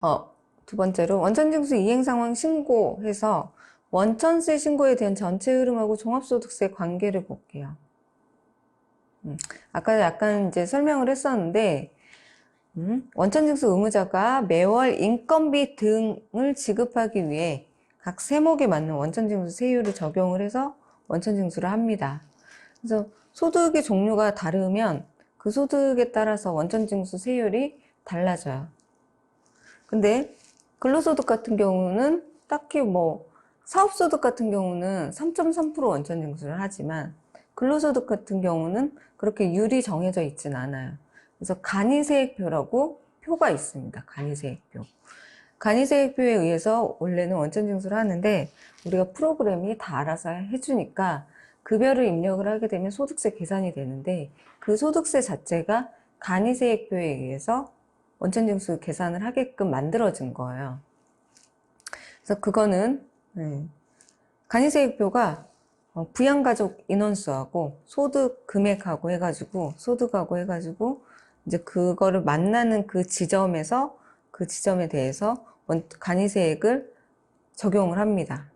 어, 두 번째로 원천징수 이행 상황 신고해서 원천세 신고에 대한 전체 흐름하고 종합소득세 관계를 볼게요. 음, 아까 약간 이제 설명을 했었는데, 음, 원천징수 의무자가 매월 인건비 등을 지급하기 위해 각 세목에 맞는 원천징수 세율을 적용을 해서 원천징수를 합니다. 그래서 소득의 종류가 다르면 그 소득에 따라서 원천징수 세율이 달라져요. 근데 근로소득 같은 경우는 딱히 뭐 사업소득 같은 경우는 3.3% 원천징수를 하지만 근로소득 같은 경우는 그렇게 율이 정해져 있진 않아요. 그래서 간이세액표라고 표가 있습니다. 간이세액표. 간이세액표에 의해서 원래는 원천징수를 하는데 우리가 프로그램이 다 알아서 해주니까 급여를 입력을 하게 되면 소득세 계산이 되는데 그 소득세 자체가 간이세액표에 의해서 원천 징수 계산을 하게끔 만들어진 거예요. 그래서 그거는 네. 간이세액표가 어, 부양가족 인원수하고 소득 금액하고 해가지고 소득하고 해가지고 이제 그거를 만나는 그 지점에서 그 지점에 대해서 원- 간이세액을 적용을 합니다.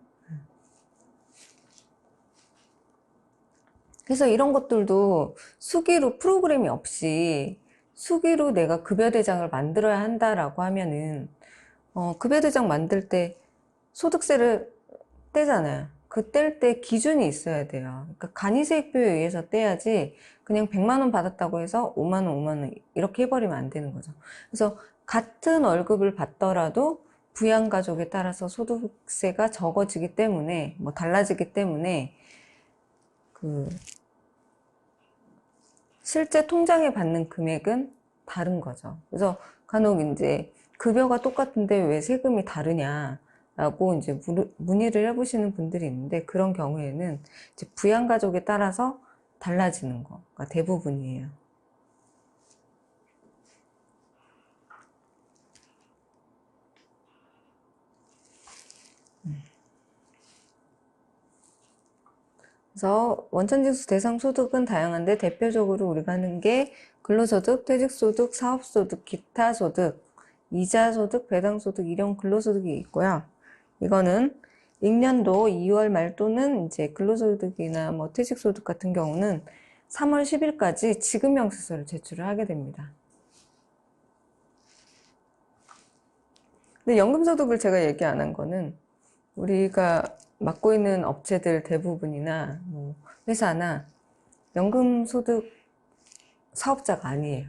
그래서 이런 것들도 수기로 프로그램이 없이 수기로 내가 급여대장을 만들어야 한다라고 하면은 어, 급여대장 만들 때 소득세를 떼잖아요. 그 뗄 때 기준이 있어야 돼요. 그러니까 간이세액표에 의해서 떼야지 그냥 100만 원 받았다고 해서 5만 원, 5만 원 이렇게 해버리면 안 되는 거죠. 그래서 같은 월급을 받더라도 부양가족에 따라서 소득세가 적어지기 때문에 뭐 달라지기 때문에 그 실제 통장에 받는 금액은 다른 거죠. 그래서 간혹 이제 급여가 똑같은데 왜 세금이 다르냐라고 이제 물- 문의를 해보시는 분들이 있는데 그런 경우에는 이제 부양 가족에 따라서 달라지는 거가 대부분이에요. 그래서 원천징수 대상 소득은 다양한데 대표적으로 우리가 하는 게 근로소득, 퇴직소득, 사업소득, 기타 소득, 이자소득, 배당소득, 이런 근로소득이 있고요. 이거는 익년도 2월 말 또는 이제 근로소득이나 뭐 퇴직소득 같은 경우는 3월 10일까지 지급명세서를 제출을 하게 됩니다. 근데 연금소득을 제가 얘기 안 한 거는 우리가 맡고 있는 업체들 대부분이나 뭐 회사나 연금소득 사업자가 아니에요.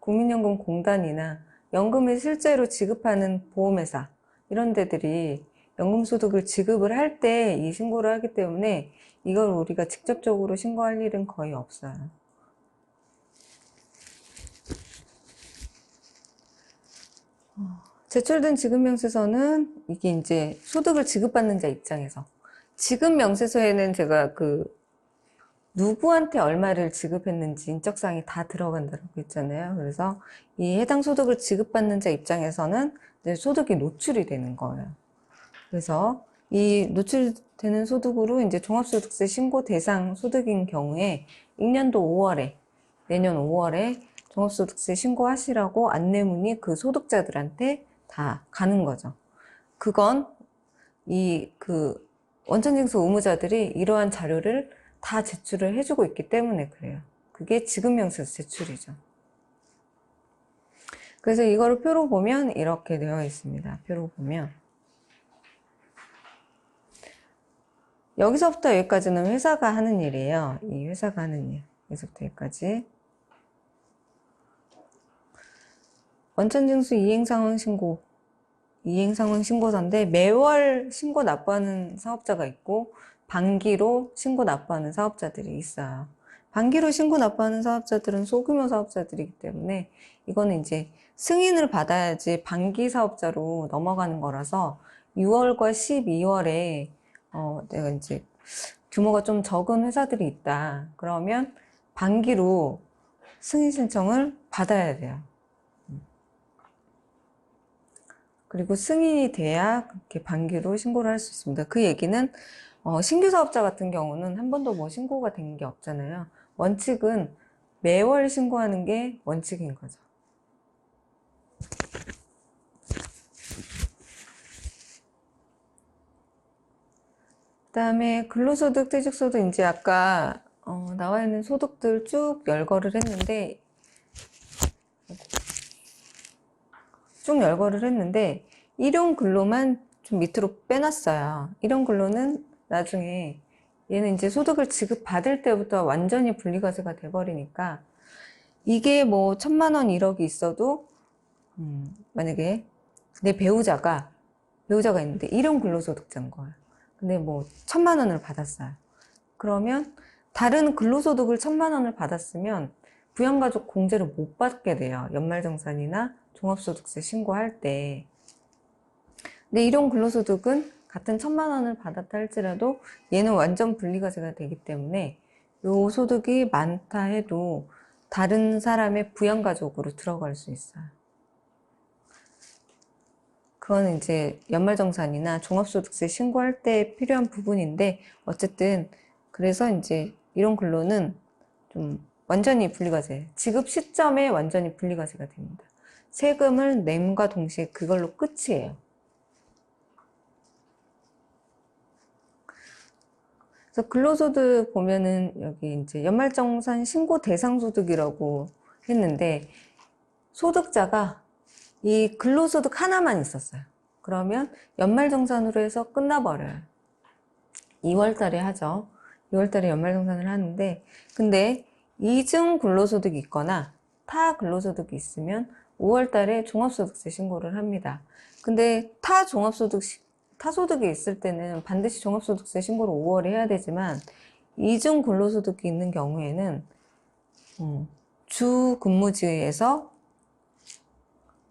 국민연금공단이나 연금을 실제로 지급하는 보험회사 이런 데들이 연금소득을 지급을 할 때 이 신고를 하기 때문에 이걸 우리가 직접적으로 신고할 일은 거의 없어요. 제출된 지급 명세서는 이게 이제 소득을 지급받는 자 입장에서 지급 명세서에는 제가 그 누구한테 얼마를 지급했는지 인적사항이 다 들어간다고 했잖아요. 그래서 이 해당 소득을 지급받는 자 입장에서는 소득이 노출이 되는 거예요. 그래서 이 노출되는 소득으로 이제 종합소득세 신고 대상 소득인 경우에 익년도 5월에 내년 5월에 종합소득세 신고하시라고 안내문이 그 소득자들한테 다 가는 거죠. 그건 이 그 원천징수 의무자들이 이러한 자료를 다 제출을 해주고 있기 때문에 그래요. 그게 지급명세서 제출이죠. 그래서 이거를 표로 보면 이렇게 되어 있습니다. 표로 보면 여기서부터 여기까지는 회사가 하는 일이에요. 이 회사가 하는 일. 여기서부터 여기까지. 원천징수 이행상황 신고. 이행상황 신고서인데 매월 신고 납부하는 사업자가 있고 반기로 신고 납부하는 사업자들이 있어요. 반기로 신고 납부하는 사업자들은 소규모 사업자들이기 때문에 이거는 이제 승인을 받아야지 반기 사업자로 넘어가는 거라서 6월과 12월에 어, 내가 이제 규모가 좀 적은 회사들이 있다. 그러면 반기로 승인 신청을 받아야 돼요. 그리고 승인이 돼야 이렇게 반기로 신고를 할 수 있습니다. 그 얘기는 어, 신규 사업자 같은 경우는 한 번도 뭐 신고가 된 게 없잖아요. 원칙은 매월 신고하는 게 원칙인 거죠. 그 다음에 근로소득, 퇴직소득 이제 아까 어, 나와 있는 소득들 쭉 열거를 했는데 쭉 열거를 했는데 일용 근로만 좀 밑으로 빼놨어요. 일용 근로는 나중에 얘는 이제 소득을 지급받을 때부터 완전히 분리과세가 돼버리니까 이게 뭐 천만 원, 1억이 있어도 음, 만약에 내 배우자가 배우자가 있는데 일용 근로소득자인 거예요. 근데 뭐 천만 원을 받았어요. 그러면 다른 근로소득을 천만 원을 받았으면 부양가족 공제를 못 받게 돼요. 연말정산이나 종합소득세 신고할 때. 근데 일용 근로소득은 같은 천만 원을 받았다 할지라도 얘는 완전 분리과세가 되기 때문에 요 소득이 많다 해도 다른 사람의 부양가족으로 들어갈 수 있어요. 그거는 이제 연말정산이나 종합소득세 신고할 때 필요한 부분인데 어쨌든 그래서 이제 이런 근로는 좀 완전히 분리과세, 지급 시점에 완전히 분리과세가 됩니다. 세금을 냄과 동시에 그걸로 끝이에요. 그래서 근로소득 보면은 여기 이제 연말정산 신고 대상 소득이라고 했는데 소득자가 이 근로소득 하나만 있었어요. 그러면 연말정산으로 해서 끝나버려요. 2월 달에 하죠. 2월 달에 연말정산을 하는데 근데 이중 근로소득이 있거나 타 근로소득이 있으면 5월 달에 종합소득세 신고를 합니다. 근데 타 종합소득 타소득이 있을 때는 반드시 종합소득세 신고를 5월에 해야 되지만 이중 근로소득이 있는 경우에는 음, 주 근무지에서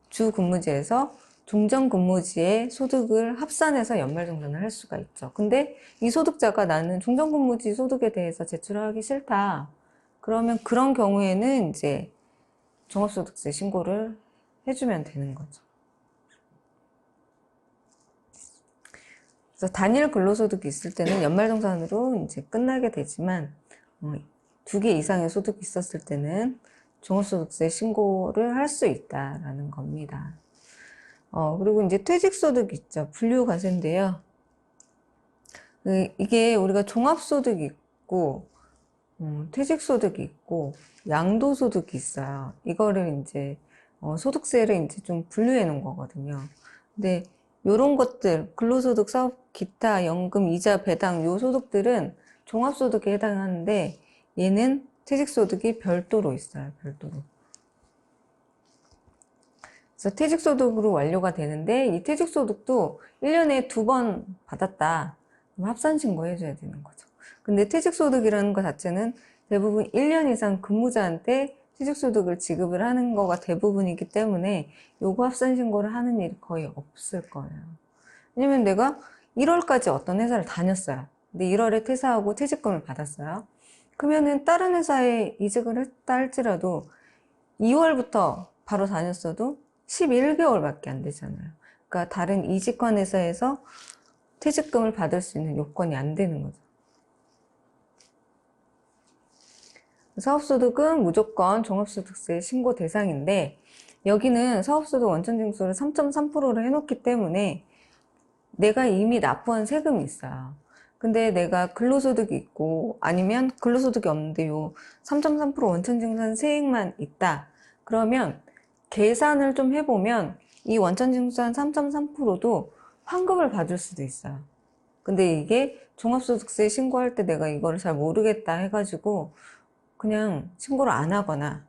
주 근무지에서 중정 근무지의 소득을 합산해서 연말정산을 할 수가 있죠. 근데 이 소득자가 나는 중정 근무지 소득에 대해서 제출하기 싫다. 그러면 그런 경우에는 이제 종합소득세 신고를 해주면 되는 거죠. 그래서 단일 근로소득이 있을 때는 연말정산으로 이제 끝나게 되지만 어, 두개 이상의 소득이 있었을 때는 종합소득세 신고를 할 수 있다라는 겁니다. 어, 그리고 이제 퇴직소득 있죠. 분류과세인데요. 그, 이게 우리가 종합소득이 있고, 음, 퇴직소득이 있고, 양도소득이 있어요. 이거를 이제, 어, 소득세를 이제 좀 분류해 놓은 거거든요. 근데, 요런 것들, 근로소득, 사업, 기타, 연금, 이자, 배당, 요 소득들은 종합소득에 해당하는데, 얘는 퇴직소득이 별도로 있어요. 별도로. 그래서 퇴직소득으로 완료가 되는데 이 퇴직소득도 1년에 두 번 받았다. 그럼 합산신고 해줘야 되는 거죠. 근데 퇴직소득이라는 것 자체는 대부분 1년 이상 근무자한테 퇴직소득을 지급을 하는 거가 대부분이기 때문에 요거 합산 신고를 하는 일이 거의 없을 거예요. 왜냐면 내가 1월까지 어떤 회사를 다녔어요. 근데 1월에 퇴사하고 퇴직금을 받았어요. 그러면은 다른 회사에 이직을 했다 할지라도 2월부터 바로 다녔어도 11개월밖에 안 되잖아요. 그러니까 다른 이직한 회사에서 퇴직금을 받을 수 있는 요건이 안 되는 거죠. 사업소득은 무조건 종합소득세 신고 대상인데 여기는 사업소득 원천징수를 3.3%로 해놓기 때문에 내가 이미 납부한 세금이 있어요. 근데 내가 근로소득이 있고 아니면 근로소득이 없는데 요 3.3% 원천징수한 세액만 있다. 그러면 계산을 좀 해보면 이 원천징수한 3.3%도 환급을 받을 수도 있어요. 근데 이게 종합소득세 신고할 때 내가 이거를 잘 모르겠다 해가지고 그냥 신고를 안 하거나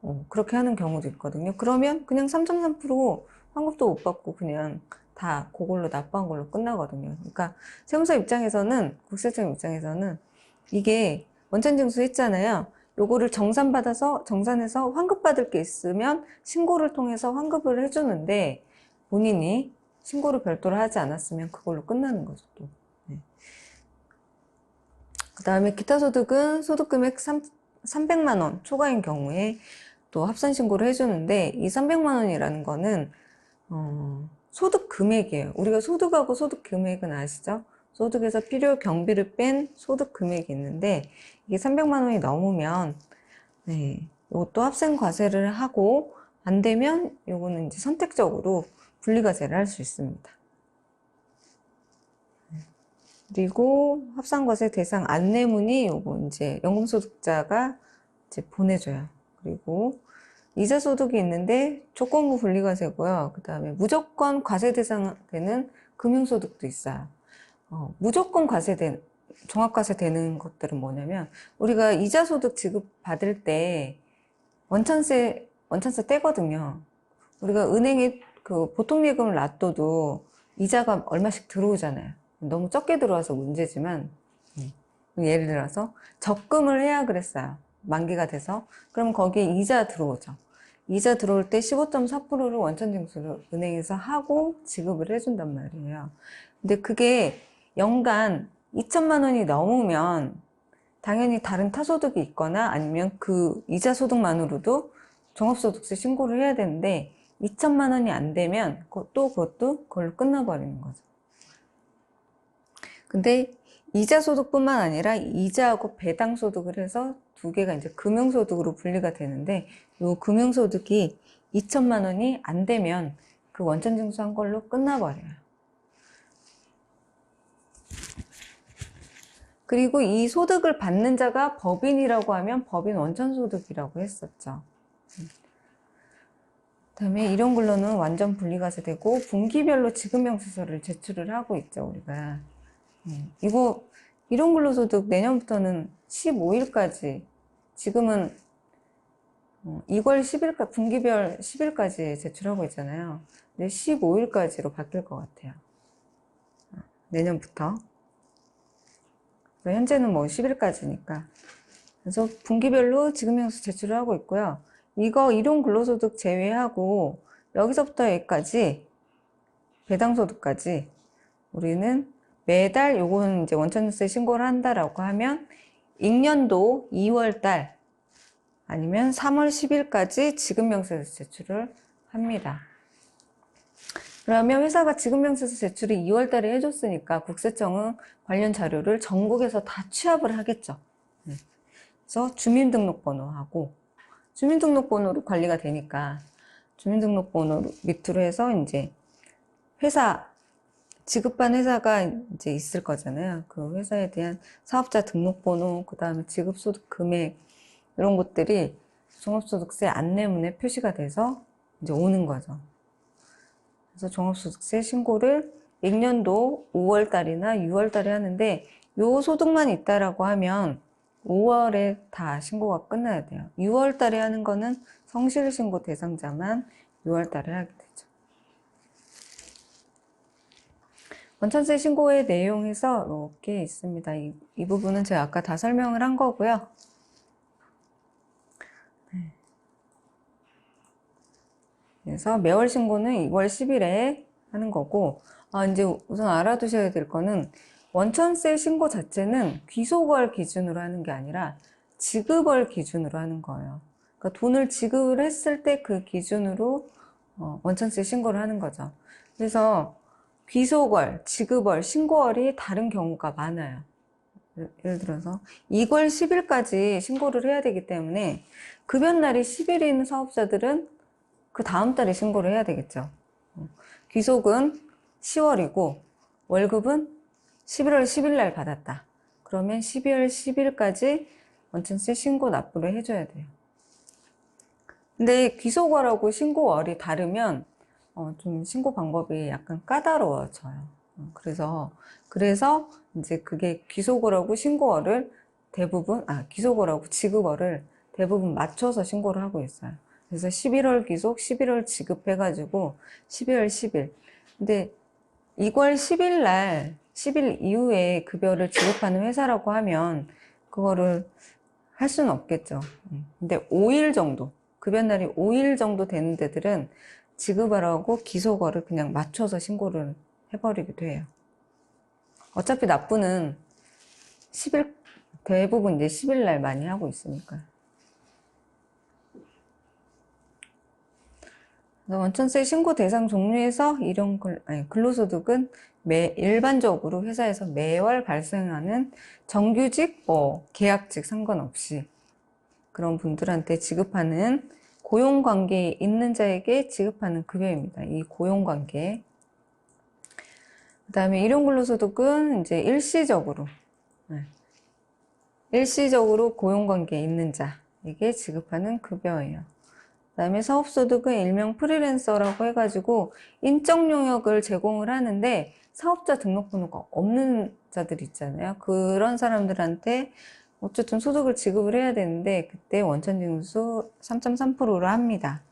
어, 그렇게 하는 경우도 있거든요. 그러면 그냥 3.3% 환급도 못 받고 그냥 다 그걸로 납부한 걸로 끝나거든요. 그러니까 세무사 입장에서는 국세청 입장에서는 이게 원천징수 했잖아요. 요거를 정산받아서 정산해서 환급받을 게 있으면 신고를 통해서 환급을 해주는데 본인이 신고를 별도로 하지 않았으면 그걸로 끝나는 거죠 또. 네. 그 다음에 기타 소득은 소득금액 3, 300만 원 초과인 경우에 또 합산 신고를 해주는데 이 300만 원이라는 거는 어, 소득 금액이에요. 우리가 소득하고 소득 금액은 아시죠? 소득에서 필요 경비를 뺀 소득 금액이 있는데 이게 300만 원이 넘으면 네, 이것도 합생 과세를 하고 안 되면 요거는 이제 선택적으로 분리과세를 할 수 있습니다. 그리고 합산과세 대상 안내문이 요거 이제 연금소득자가 이제 보내줘요. 그리고 이자 소득이 있는데 조건부 분리과세고요. 그 다음에 무조건 과세 대상 되는 금융소득도 있어요. 어, 무조건 과세된 종합과세 되는 것들은 뭐냐면 우리가 이자 소득 지급 받을 때 원천세 원천세 떼거든요. 우리가 은행에 그 보통 예금을 놔둬도 이자가 얼마씩 들어오잖아요. 너무 적게 들어와서 문제지만 음, 예를 들어서 적금을 해야 그랬어요. 만기가 돼서 그럼 거기에 이자 들어오죠. 이자 들어올 때 15.4%를 원천 징수를 은행에서 하고 지급을 해준단 말이에요. 근데 그게 연간 2천만 원이 넘으면 당연히 다른 타소득이 있거나 아니면 그 이자 소득만으로도 종합소득세 신고를 해야 되는데 2천만 원이 안 되면 그- 또 그것도 그걸로 끝나버리는 거죠. 근데 이자 소득뿐만 아니라 이자하고 배당 소득을 해서 두 개가 이제 금융 소득으로 분리가 되는데 요 금융 소득이 2천만 원이 안 되면 그 원천 징수한 걸로 끝나버려요. 그리고 이 소득을 받는 자가 법인이라고 하면 법인 원천 소득이라고 했었죠. 그다음에 이런 걸로는 완전 분리가세 되고 분기별로 지급명세서를 제출을 하고 있죠 우리가. 음, 이거 이런 근로소득 내년부터는 15일까지 지금은 어, 2월 10일까지 분기별 10일까지 제출하고 있잖아요. 근데 15일까지로 바뀔 것 같아요. 어, 내년부터. 현재는 뭐 10일까지니까. 그래서 분기별로 지급명세 제출을 하고 있고요. 이거 이론 근로소득 제외하고 여기서부터 여기까지 배당소득까지 우리는 매달 요거는 이제 원천세 신고를 한다라고 하면 익년도 2월 달 아니면 3월 10일까지 지급명세서 제출을 합니다. 그러면 회사가 지급명세서 제출을 2월 달에 해줬으니까 국세청은 관련 자료를 전국에서 다 취합을 하겠죠. 네. 그래서 주민등록번호하고 주민등록번호로 관리가 되니까 주민등록번호 밑으로 해서 이제 회사 지급한 회사가 이제 있을 거잖아요. 그 회사에 대한 사업자 등록번호, 그 다음에 지급소득 금액 이런 것들이 종합소득세 안내문에 표시가 돼서 이제 오는 거죠. 그래서 종합소득세 신고를 1년도 5월 달이나 6월 달에 하는데 요 소득만 있다라고 하면 5월에 다 신고가 끝나야 돼요. 6월 달에 하는 거는 성실신고 대상자만 6월 달에 하게 되죠. 원천세 신고의 내용에서 이렇게 있습니다. 이, 이 부분은 제가 아까 다 설명을 한 거고요. 네. 그래서 매월 신고는 2월 10일에 하는 거고, 아, 이제 우선 알아두셔야 될 거는 원천세 신고 자체는 귀속월 기준으로 하는 게 아니라 지급월 기준으로 하는 거예요. 그러니까 돈을 지급을 했을 때 그 기준으로 어, 원천세 신고를 하는 거죠. 그래서 귀속월, 지급월, 신고월이 다른 경우가 많아요. 예를 들어서 2월 10일까지 신고를 해야 되기 때문에 급여날이 10일인 사업자들은 그 다음 달에 신고를 해야 되겠죠. 어, 귀속은 10월이고 월급은 11월 10일 날 받았다. 그러면 12월 10일까지 원천세 신고 납부를 해줘야 돼요. 근데 귀속월하고 신고월이 다르면 어, 좀 신고 방법이 약간 까다로워져요. 어, 그래서, 그래서 이제 그게 귀속월하고 신고월을 대부분, 아, 귀속월하고 지급월을 대부분 맞춰서 신고를 하고 있어요. 그래서 11월 귀속, 11월 지급해가지고 12월 10일. 근데 2월 10일 날, 10일 이후에 급여를 지급하는 회사라고 하면 그거를 할 수는 없겠죠. 음, 근데 5일 정도, 급여 날이 5일 정도 되는 데들은 지급하라고 기소거를 그냥 맞춰서 신고를 해버리기도 해요. 어차피 납부는 10일, 대부분 이제 10일 날 많이 하고 있으니까. 원천세 신고 대상 종류에서 이런 근, 아니, 근로소득은 매, 일반적으로 회사에서 매월 발생하는 정규직, 뭐, 계약직 상관없이 그런 분들한테 지급하는 고용관계에 있는 자에게 지급하는 급여입니다. 이 고용관계. 그 다음에 일용근로소득은 이제 일시적으로, 네. 일시적으로 고용관계에 있는 자에게 지급하는 급여예요. 그 다음에 사업소득은 일명 프리랜서라고 해가지고 인적 용역을 제공을 하는데 사업자 등록번호가 없는 자들 있잖아요. 그런 사람들한테 어쨌든 소득을 지급을 해야 되는데 그때 원천징수 3.3%로 합니다.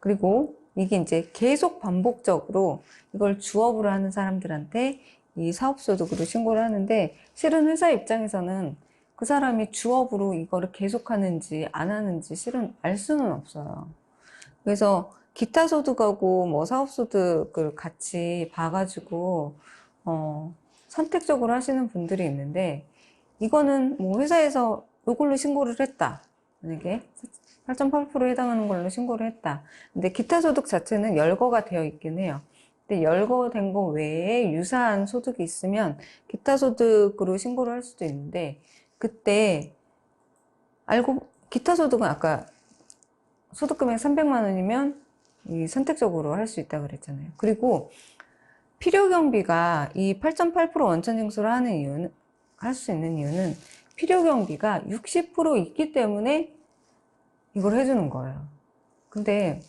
그리고 이게 이제 계속 반복적으로 이걸 주업으로 하는 사람들한테 이 사업소득으로 신고를 하는데 실은 회사 입장에서는 그 사람이 주업으로 이거를 계속 하는지 안 하는지 실은 알 수는 없어요. 그래서 기타 소득하고 뭐 사업 소득을 같이 봐가지고 어, 선택적으로 하시는 분들이 있는데 이거는 뭐 회사에서 이걸로 신고를 했다. 만약에 8.8%에 해당하는 걸로 신고를 했다. 근데 기타 소득 자체는 열거가 되어 있긴 해요. 근데 열거된 거 외에 유사한 소득이 있으면 기타 소득으로 신고를 할 수도 있는데 그때 알고 기타 소득은 아까 소득 금액 300만 원이면 이 선택적으로 할 수 있다 그랬잖아요. 그리고 필요 경비가 이 8.8% 원천 징수를 하는 이유는 할 수 있는 이유는 필요 경비가 60% 있기 때문에 이걸 해주는 거예요. 근데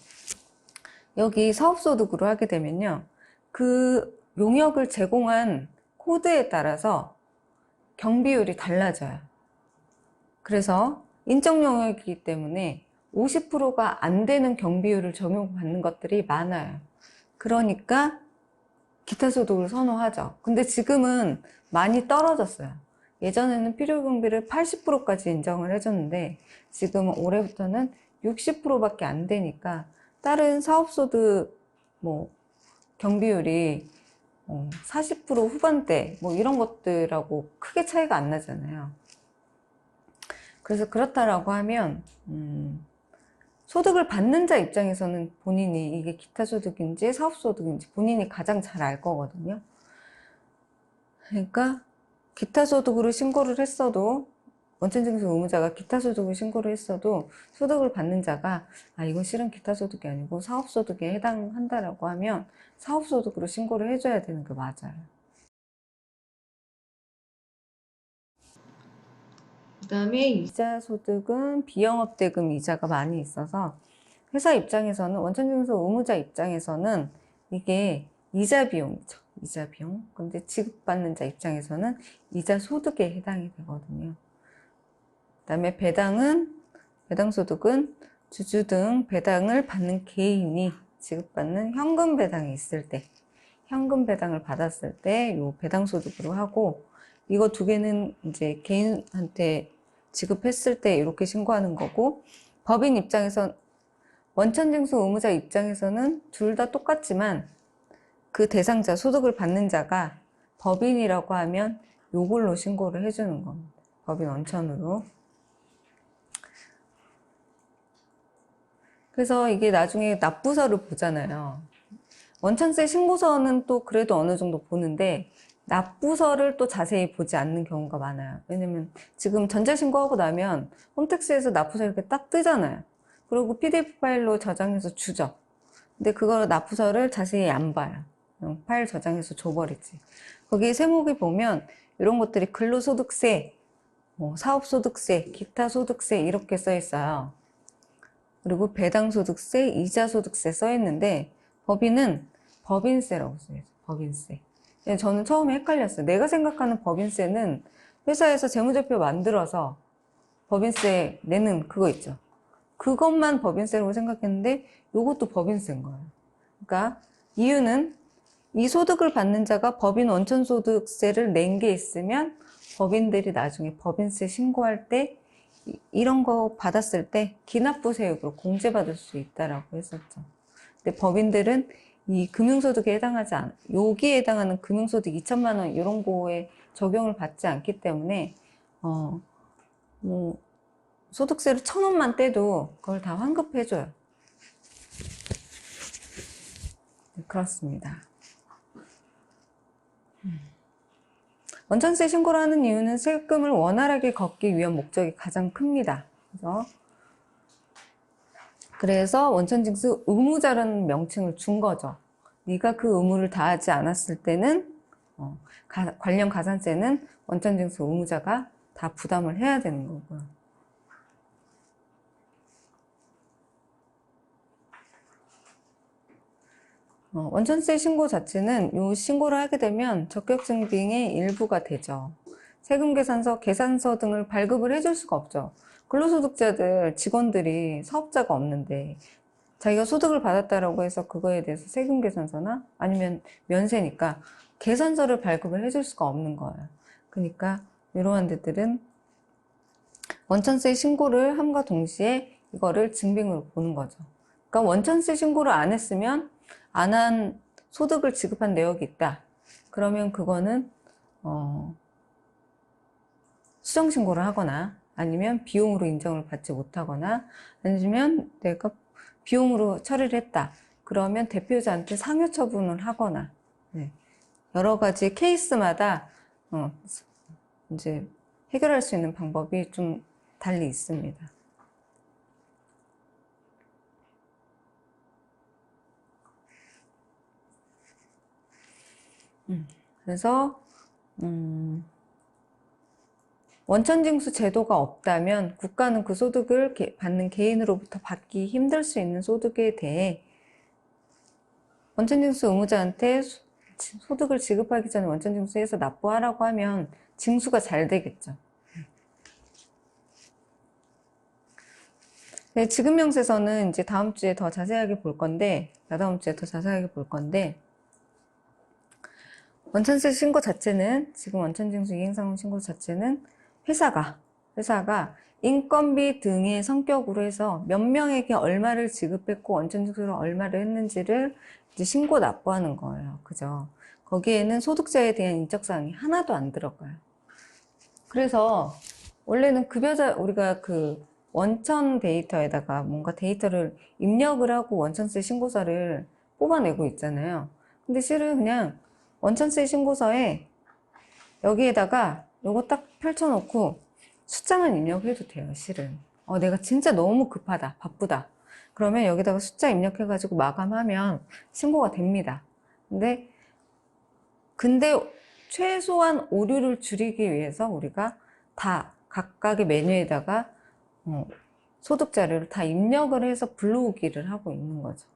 여기 사업소득으로 하게 되면요. 그 용역을 제공한 코드에 따라서 경비율이 달라져요. 그래서 인적 용역이기 때문에 50%가 안 되는 경비율을 적용받는 것들이 많아요. 그러니까 기타 소득을 선호하죠. 근데 지금은 많이 떨어졌어요. 예전에는 필요 경비를 80%까지 인정을 해줬는데 지금은 올해부터는 60%밖에 안 되니까 다른 사업소득 뭐 경비율이 40% 후반대 뭐 이런 것들하고 크게 차이가 안 나잖아요. 그래서 그렇다라고 하면 음, 소득을 받는 자 입장에서는 본인이 이게 기타 소득인지 사업 소득인지 본인이 가장 잘 알 거거든요. 그러니까 기타 소득으로 신고를 했어도 원천징수 의무자가 기타 소득을 신고를 했어도 소득을 받는 자가 아 이건 실은 기타 소득이 아니고 사업 소득에 해당한다라고 하면 사업 소득으로 신고를 해줘야 되는 게 맞아요. 그 다음에 이자 소득은 비영업 대금 이자가 많이 있어서 회사 입장에서는 원천징수 의무자 입장에서는 이게 이자 비용이죠. 이자 비용. 근데 지급받는 자 입장에서는 이자 소득에 해당이 되거든요. 그 다음에 배당은 배당 소득은 주주 등 배당을 받는 개인이 지급받는 현금 배당이 있을 때 현금 배당을 받았을 때 요 배당 소득으로 하고 이거 두 개는 이제 개인한테 지급했을 때 이렇게 신고하는 거고 법인 입장에선 원천징수 의무자 입장에서는 둘 다 똑같지만 그 대상자 소득을 받는 자가 법인이라고 하면 요걸로 신고를 해주는 겁니다. 법인 원천으로. 그래서 이게 나중에 납부서를 보잖아요. 원천세 신고서는 또 그래도 어느 정도 보는데 납부서를 또 자세히 보지 않는 경우가 많아요. 왜냐면 지금 전자신고하고 나면 홈택스에서 납부서 이렇게 딱 뜨잖아요. 그리고 PDF 파일로 저장해서 주죠. 근데 그거 납부서를 자세히 안 봐요. 파일 저장해서 줘버리지. 거기 세목에 보면 이런 것들이 근로소득세, 뭐 사업소득세, 기타소득세 이렇게 써 있어요. 그리고 배당소득세, 이자소득세 써 있는데 법인은 법인세라고 써요. 법인세. 예, 저는 처음에 헷갈렸어요. 내가 생각하는 법인세는 회사에서 재무제표 만들어서 법인세 내는 그거 있죠. 그것만 법인세라고 생각했는데 이것도 법인세인 거예요. 그러니까 이유는 이 소득을 받는 자가 법인 원천소득세를 낸 게 있으면 법인들이 나중에 법인세 신고할 때 이- 이런 거 받았을 때 기납부세액으로 공제받을 수 있다라고 했었죠. 근데 법인들은 이 금융소득에 해당하지 않, 여기에 해당하는 금융소득 2천만 원 이런 거에 적용을 받지 않기 때문에 어, 뭐 소득세를 천 원만 떼도 그걸 다 환급해줘요. 네, 그렇습니다. 음. 원천세 신고를 하는 이유는 세금을 원활하게 걷기 위한 목적이 가장 큽니다. 그래서 그래서 원천징수 의무자라는 명칭을 준 거죠. 네가 그 의무를 다하지 않았을 때는 어, 가- 관련 가산세는 원천징수 의무자가 다 부담을 해야 되는 거고요. 어, 원천세 신고 자체는 이 신고를 하게 되면 적격증빙의 일부가 되죠. 세금계산서, 계산서 등을 발급을 해줄 수가 없죠. 근로소득자들, 직원들이 사업자가 없는데 자기가 소득을 받았다라고 해서 그거에 대해서 세금 계산서나 아니면 면세니까 계산서를 발급을 해줄 수가 없는 거예요. 그러니까 이러한 데들은 원천세 신고를 함과 동시에 이거를 증빙으로 보는 거죠. 그러니까 원천세 신고를 안 했으면 안 한 소득을 지급한 내역이 있다. 그러면 그거는 어, 수정 신고를 하거나 아니면 비용으로 인정을 받지 못하거나 아니면 내가 비용으로 처리를 했다. 그러면 대표자한테 상여 처분을 하거나 네. 여러 가지 케이스마다 어, 이제 해결할 수 있는 방법이 좀 달리 있습니다. 음, 그래서 음, 원천징수 제도가 없다면 국가는 그 소득을 개- 받는 개인으로부터 받기 힘들 수 있는 소득에 대해 원천징수 의무자한테 소- 소득을 지급하기 전에 원천징수해서 납부하라고 하면 징수가 잘 되겠죠. 네, 지급 명세서는 이제 다음 주에 더 자세하게 볼 건데, 다다음 주에 더 자세하게 볼 건데, 원천세 신고 자체는, 지금 원천징수 이행상황 신고 자체는 회사가, 회사가 인건비 등의 성격으로 해서 몇 명에게 얼마를 지급했고 원천징수를 얼마를 했는지를 신고 납부하는 거예요. 그죠? 거기에는 소득자에 대한 인적사항이 하나도 안 들어가요. 그래서 원래는 급여자, 우리가 그 원천 데이터에다가 뭔가 데이터를 입력을 하고 원천세 신고서를 뽑아내고 있잖아요. 근데 실은 그냥 원천세 신고서에 여기에다가 요거 딱 펼쳐놓고 숫자만 입력해도 돼요, 실은. 어, 내가 진짜 너무 급하다, 바쁘다. 그러면 여기다가 숫자 입력해 가지고 마감하면 신고가 됩니다. 근데, 근데 최소한 오류를 줄이기 위해서 우리가 다 각각의 메뉴에다가 어, 소득 자료를 다 입력을 해서 불러오기를 하고 있는 거죠.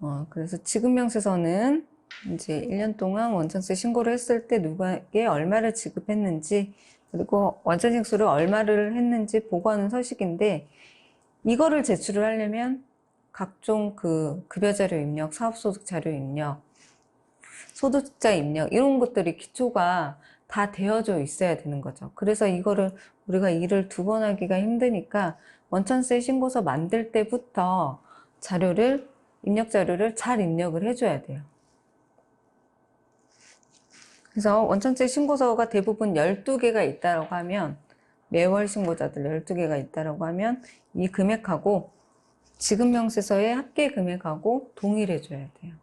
어, 그래서 지급명세서는 이제 1년 동안 원천세 신고를 했을 때 누구에게 얼마를 지급했는지 그리고 원천 징수를 얼마를 했는지 보고하는 서식인데 이거를 제출을 하려면 각종 그 급여 자료 입력, 사업소득 자료 입력, 소득자 입력 이런 것들이 기초가 다 되어져 있어야 되는 거죠. 그래서 이거를 우리가 일을 두 번 하기가 힘드니까 원천세 신고서 만들 때부터 자료를 입력 자료를 잘 입력을 해줘야 돼요. 그래서 원천세 신고서가 대부분 12개가 있다라고 하면 매월 신고자들 12개가 있다라고 하면 이 금액하고 지급 명세서의 합계 금액하고 동일해 줘야 돼요.